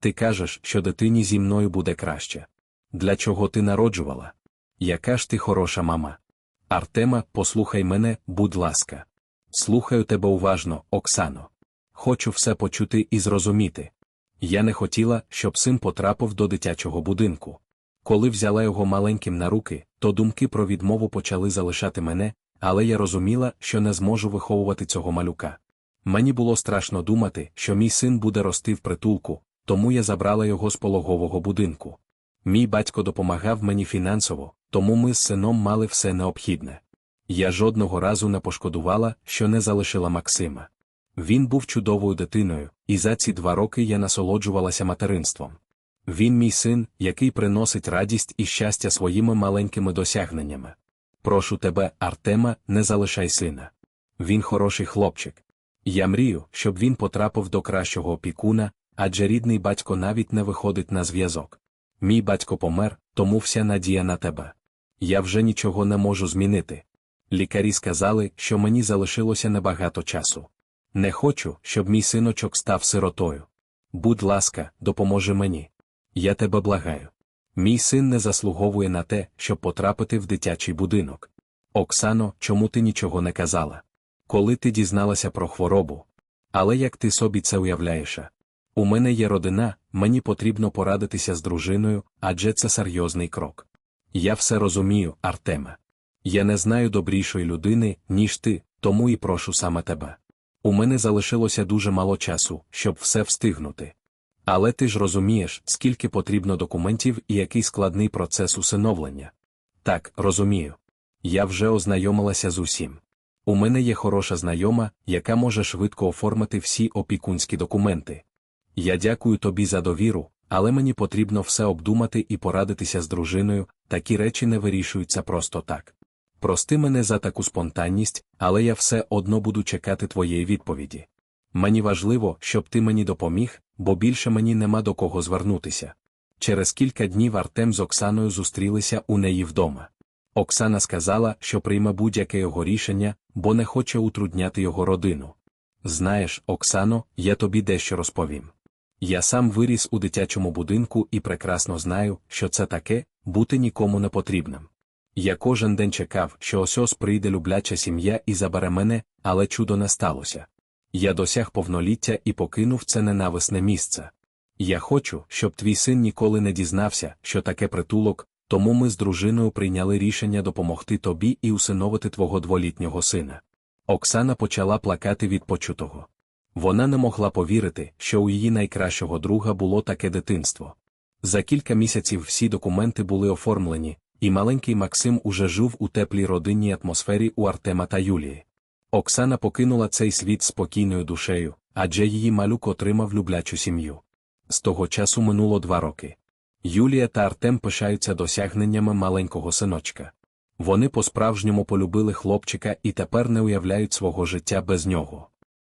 Ти кажеш, що дитині зі мною буде краще. Для чого ти народжувала? Яка ж ти хороша мама? Артема, послухай мене, будь ласка. Слухаю тебе уважно, Оксано. Хочу все почути і зрозуміти. Я не хотіла, щоб син потрапив до дитячого будинку. Коли взяла його маленьким на руки, то думки про відмову почали залишати мене, але я розуміла, що не зможу виховувати цього малюка. Мені було страшно думати, що мій син буде рости в притулку, тому я забрала його з пологового будинку. Мій батько допомагав мені фінансово, тому ми з сином мали все необхідне. Я жодного разу не пошкодувала, що не залишила Максима. Він був чудовою дитиною, і за ці два роки я насолоджувалася материнством. Він мій син, який приносить радість і щастя своїми маленькими досягненнями. Прошу тебе, Артема, не залишай сина. Він хороший хлопчик. Я мрію, щоб він потрапив до кращого опікуна, адже рідний батько навіть не виходить на зв'язок. Мій батько помер, тому вся надія на тебе. Я вже нічого не можу змінити. Лікарі сказали, що мені залишилося небагато часу. Не хочу, щоб мій синочок став сиротою. Будь ласка, допоможи мені. Я тебе благаю. Мій син не заслуговує на те, щоб потрапити в дитячий будинок. Оксано, чому ти нічого не казала? Коли ти дізналася про хворобу? Але як ти собі це уявляєш? У мене є родина, мені потрібно порадитися з дружиною, адже це серйозний крок. Я все розумію, Артеме. Я не знаю добрішої людини, ніж ти, тому і прошу саме тебе. У мене залишилося дуже мало часу, щоб все встигнути. Але ти ж розумієш, скільки потрібно документів і який складний процес усиновлення. Так, розумію. Я вже ознайомилася з усім. У мене є хороша знайома, яка може швидко оформити всі опікунські документи. Я дякую тобі за довіру, але мені потрібно все обдумати і порадитися з дружиною, такі речі не вирішуються просто так. Прости мене за таку спонтанність, але я все одно буду чекати твоєї відповіді. Мені важливо, щоб ти мені допоміг, бо більше мені нема до кого звернутися. Через кілька днів Артем з Оксаною зустрілися у неї вдома. Оксана сказала, що прийме будь-яке його рішення, бо не хоче утрудняти його родину. Знаєш, Оксано, я тобі дещо розповім. Я сам виріс у дитячому будинку і прекрасно знаю, що це таке бути нікому не потрібним. Я кожен день чекав, що ось ось прийде любляча сім'я і забере мене, але чудо не сталося. Я досяг повноліття і покинув це ненависне місце. Я хочу, щоб твій син ніколи не дізнався, що таке притулок, тому ми з дружиною прийняли рішення допомогти тобі і усиновити твого дволітнього сина. Оксана почала плакати від почутого. Вона не могла повірити, що у її найкращого друга було таке дитинство. За кілька місяців всі документи були оформлені, і маленький Максим уже жив у теплій родинній атмосфері у Артема та Юлії. Оксана покинула цей світ спокійною душею, адже її малюк отримав люблячу сім'ю. З того часу минуло два роки. Юлія та Артем пишаються досягненнями маленького синочка. Вони по-справжньому полюбили хлопчика і тепер не уявляють свого життя без нього.